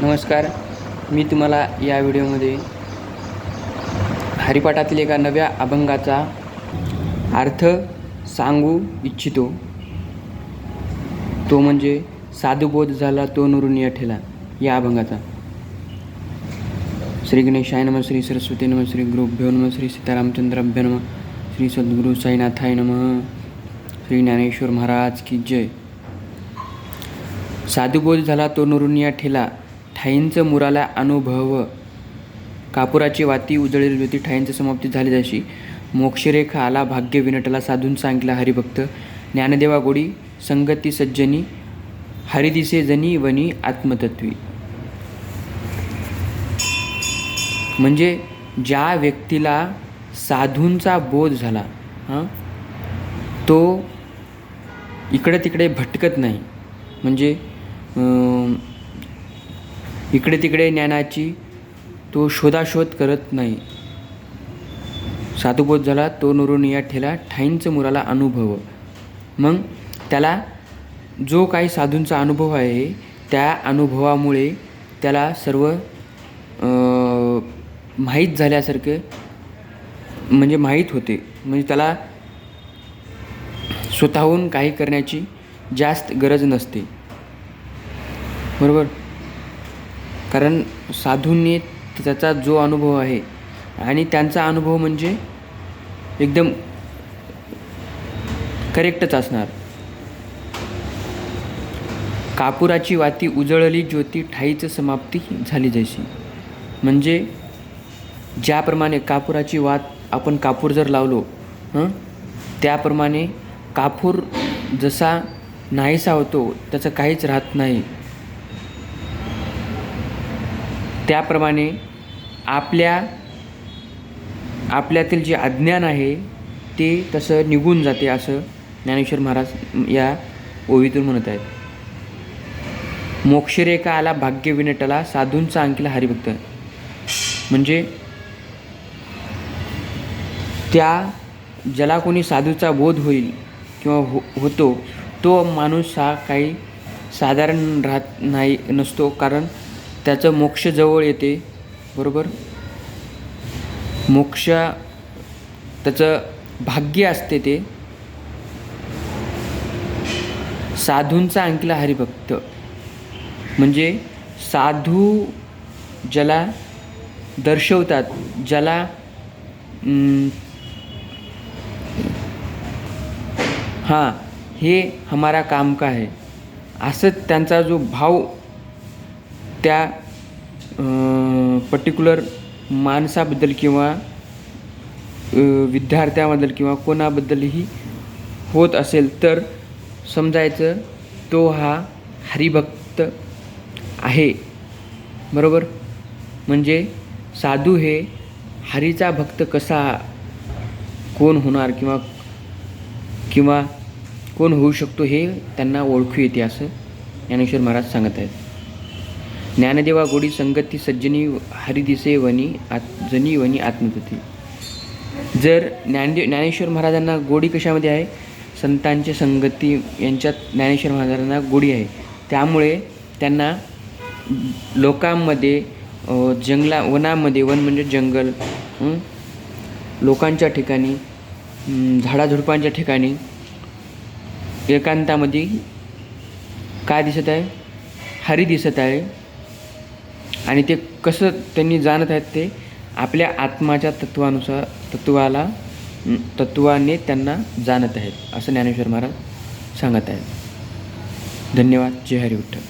नमस्कार. मी तुम्हाला या व्हिडिओमध्ये हरिपाठातील एका नव्या अभंगाचा अर्थ सांगू इच्छितो. तो म्हणजे साधुबोध झाला तो नुरून ठेला या अभंगाचा. श्री गणेशाय नम श्री सरस्वती नम श्री गुरुभ्यो नम श्री सीतारामचंद्राभ्य नम श्री सद्गुरु साईनाथाय नम श्री ज्ञानेश्वर महाराज की जय. साधुबोध झाला तो नुरुनिया ठेला ठाईंचं मुराला अनुभव. कापुराची वाती उजळलेली होती ठाईंचं समाप्ती झाली जशी मोक्षरेखा आला भाग्य विनटला साधून सांगितला हरिभक्त. ज्ञानदेवा गोडी संगती सज्जनी हरिदिसे जनी वनी आत्मतत्वी. म्हणजे ज्या व्यक्तीला साधूंचा बोध झाला हां तो इकडे तिकडे भटकत नाही. म्हणजे इकडे तिकडे ज्ञानाची तो शोधाशोध करत नाही. साधुबोध झाला तो नुरून या ठेला ठाईंचं मुराला अनुभव. मग त्याला जो काही साधूंचा अनुभव आहे त्या अनुभवामुळे त्याला सर्व माहीत झाल्यासारखं म्हणजे माहीत होते. म्हणजे त्याला स्वतःहून काही करण्याची जास्त गरज नसते. बरोबर? कारण साधूंनी त्याचा जो अनुभव आहे आणि त्यांचा अनुभव म्हणजे एकदम करेक्टच असणार. कापुराची वाती उजळली ज्योती ठाईचं समाप्ती झाली जशी म्हणजे ज्याप्रमाणे कापुराची वात आपण कापूर जर लावलो हं त्याप्रमाणे कापूर जसा नाहीसा होतो त्याचं काहीच राहत नाही. त्याप्रमाणे आपल्या आपल्यातील जे अज्ञान आहे ते तसं निघून जाते असं ज्ञानेश्वर महाराज या ओवीतून म्हणत आहेत. मोक्षरेखा आला भाग्य विनटला साधूंचा अंकिला हरिभक्त. म्हणजे त्या ज्याला कोणी साधूचा बोध होईल किंवा हो होतो तो माणूस हा काही साधारण राहत नाही नसतो. कारण त्याचं मोक्ष जवळ येते बरोबर? मोक्ष त्याचं भाग्य असते ते. साधूंचा अंकला हरिभक्त. म्हणजे साधू ज्याला दर्शवतात ज्याला हां हे हमारा काम का आहे असं त्यांचा जो भाव त्या पर्टिक्युलर माणसाबद्दल किंवा विद्यार्थ्याबद्दल किंवा कोणाबद्दलही होत असेल तर समजायचं तो हा हरिभक्त आहे. बरोबर? म्हणजे साधू हे हरीचा भक्त कसा कोण होणार किंवा किंवा कोण होऊ शकतो हे त्यांना ओळखू येते असं ज्ञानेश्वर महाराज सांगत आहेत. ज्ञानदेवा गोडी संगती सज्जनी हरिदिसे वनी आत जनी वनी आत्मतती. जर ज्ञानदेव ज्ञानेश्वर महाराजांना गोडी कशामध्ये आहे? संतांची संगती यांच्यात ज्ञानेश्वर महाराजांना गोडी आहे. त्यामुळे त्यांना लोकांमध्ये जंगला वनामध्ये वन म्हणजे जंगल लोकांच्या ठिकाणी झाडाझुडपांच्या ठिकाणी एकांतामध्ये काय दिसत आहे? हरी दिसत आहे. आणि ते कसं त्यांनी जाणत आहेत ते आपल्या आत्माच्या तत्वानुसार तत्वाला तत्वाने त्यांना जाणत आहेत. असं ज्ञानेश्वर महाराज सांगत आहेत. धन्यवाद. जय हरी विठ्ठल